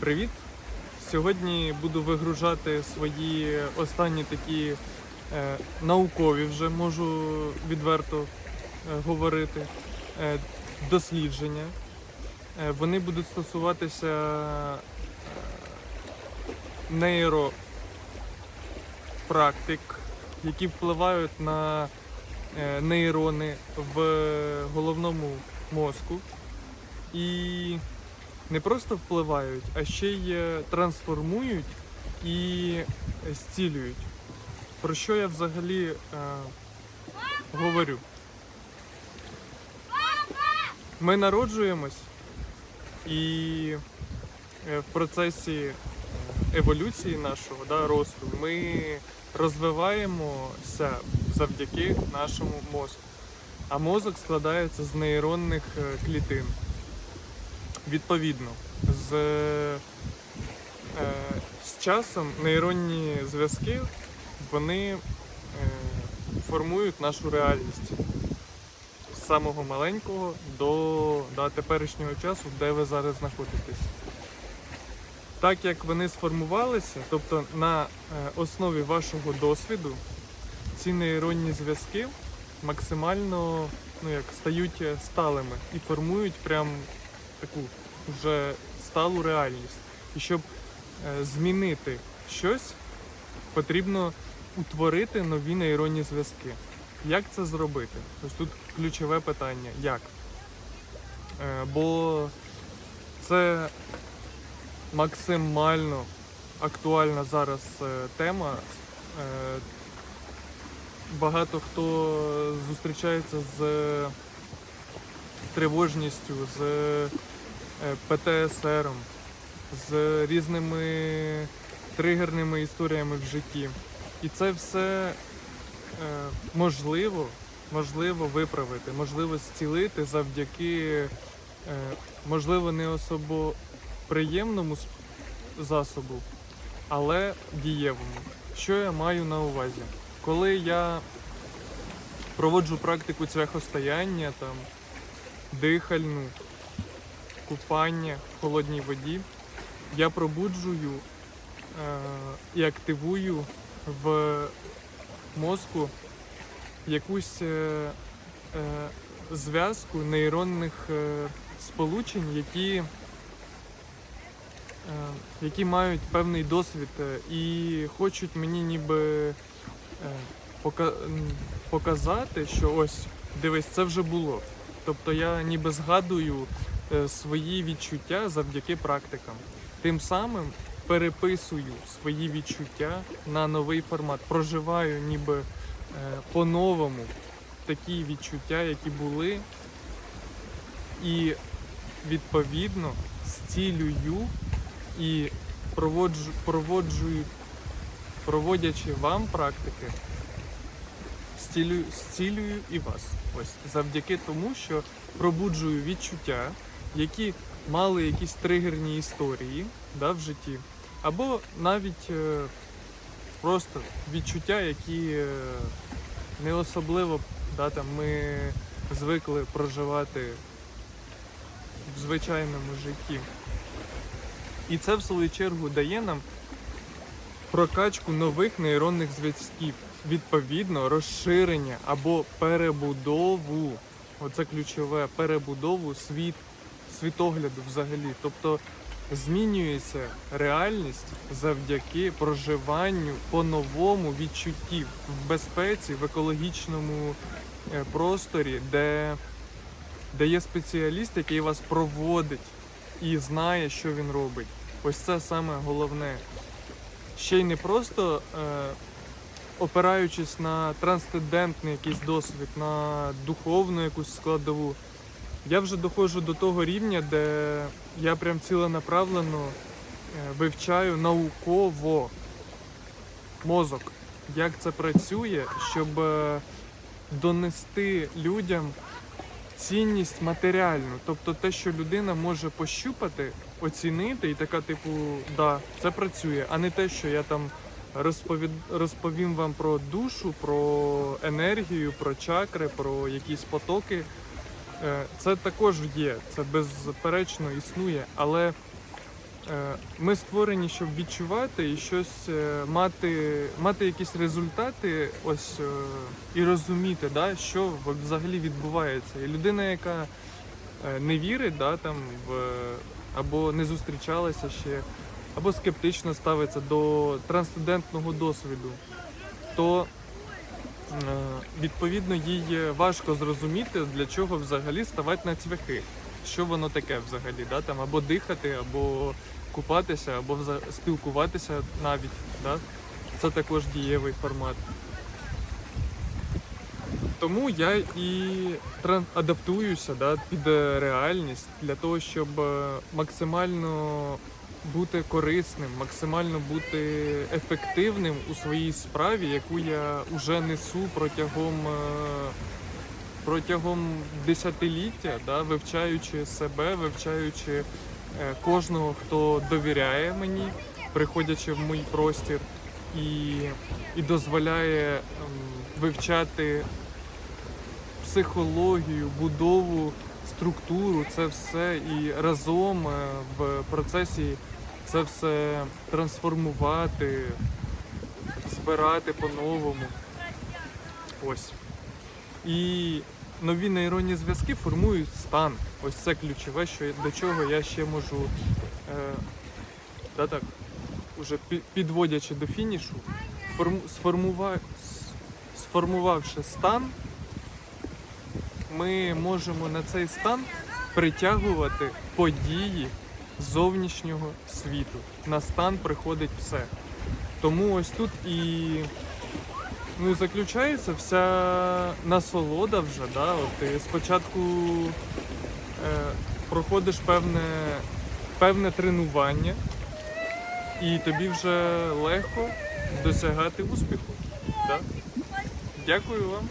Привіт! Сьогодні буду вигружати свої останні такі е, наукові, вже можу відверто е, говорити, е, дослідження. Е, вони будуть стосуватися е, нейропрактик, які впливають на е, нейрони в головному мозку. І не просто впливають, а ще й е, трансформують і зцілюють. Про що я взагалі е, говорю? Ми народжуємось і е, в процесі е, еволюції нашого да, росту ми розвиваємося завдяки нашому мозку. А мозок складається з нейронних клітин. Відповідно, з, е, з часом нейронні зв'язки вони е, формують нашу реальність з самого маленького до, до теперішнього часу, де ви зараз знаходитесь. Так як вони сформувалися, тобто на е, основі вашого досвіду, ці нейронні зв'язки максимально ну, як, стають е, сталими і формують прям таку вже сталу реальність. І щоб е, змінити щось, потрібно утворити нові нейронні зв'язки. Як це зробити? Ось тут ключове питання. Як? Е, бо це максимально актуальна зараз е, тема. Багато хто зустрічається з тривожністю, з е, ПТСР, з різними тригерними історіями в житті. І це все е, можливо, можливо виправити, можливо зцілити завдяки, е, можливо, не особо приємному засобу, але дієвому. Що я маю на увазі? Коли я проводжу практику цвяхостояння, там, дихальну, купання в холодній воді, я пробуджую е, і активую в мозку якусь е, е, зв'язку нейронних е, сполучень, які, е, які мають певний досвід е, і хочуть мені ніби е, показати, що ось дивись, це вже було. Тобто я ніби згадую е, свої відчуття завдяки практикам. Тим самим переписую свої відчуття на новий формат, проживаю ніби е, по-новому такі відчуття, які були, і відповідно зцілюю і проводжу, проводжую, проводячи вам практики, зцілюю, зцілюю і вас. Ось завдяки тому, що пробуджую відчуття, які мали якісь тригерні історії да, в житті, або навіть е, просто відчуття, які е, не особливо да, там, ми звикли проживати в звичайному житті. І це, в свою чергу, дає нам прокачку нових нейронних зв'язків, відповідно, розширення або перебудову. Оце ключове перебудову світ, світогляду взагалі. Тобто змінюється реальність завдяки проживанню по-новому відчуттів в безпеці, в екологічному е, просторі, де, де є спеціаліст, який вас проводить і знає, що він робить. Ось це саме головне. Ще й не просто е, опираючись на трансцендентний якийсь досвід, на духовну якусь складову. Я вже доходжу до того рівня, де я прям ціленаправлено е, вивчаю науково мозок, як це працює, щоб е, донести людям цінність матеріальну, тобто те, що людина може пощупати, оцінити і така, типу, да, це працює, а не те, що я там розповід... розповім вам про душу, про енергію, про чакри, про якісь потоки. Е, Це також є, це безперечно існує, але Ми створені, щоб відчувати і щось е, мати, мати якісь результати, ось е, і розуміти, да, що взагалі відбувається. І людина, яка е, не вірить, да, там, в, або не зустрічалася ще, або скептично ставиться до трансцендентного досвіду, то е, відповідно їй важко зрозуміти, для чого взагалі ставати на цвяхи. Що воно таке взагалі, да? там, або дихати, або купатися, або спілкуватися навіть. Да? Це також дієвий формат. Тому я і адаптуюся да, під реальність для того, щоб е, максимально бути корисним, максимально бути ефективним у своїй справі, яку я вже несу протягом, е, протягом десятиліття, да, вивчаючи себе, вивчаючи е, кожного, хто довіряє мені, приходячи в мій простір і, і дозволяє ем, вивчати психологію, будову, структуру, це все і разом е, в процесі це все трансформувати, збирати по-новому. Ось. І нові нейронні зв'язки формують стан. Ось це ключове, що до чого я ще можу. Е, да так, уже підводячи до фінішу, форм, сформува, сформувавши стан, ми можемо на цей стан притягувати події зовнішнього світу. На стан приходить все. Тому ось тут і ну, і заключається вся насолода вже. Да? От ти спочатку е, проходиш певне, певне тренування, і тобі вже легко досягати успіху. Да? Дякую вам.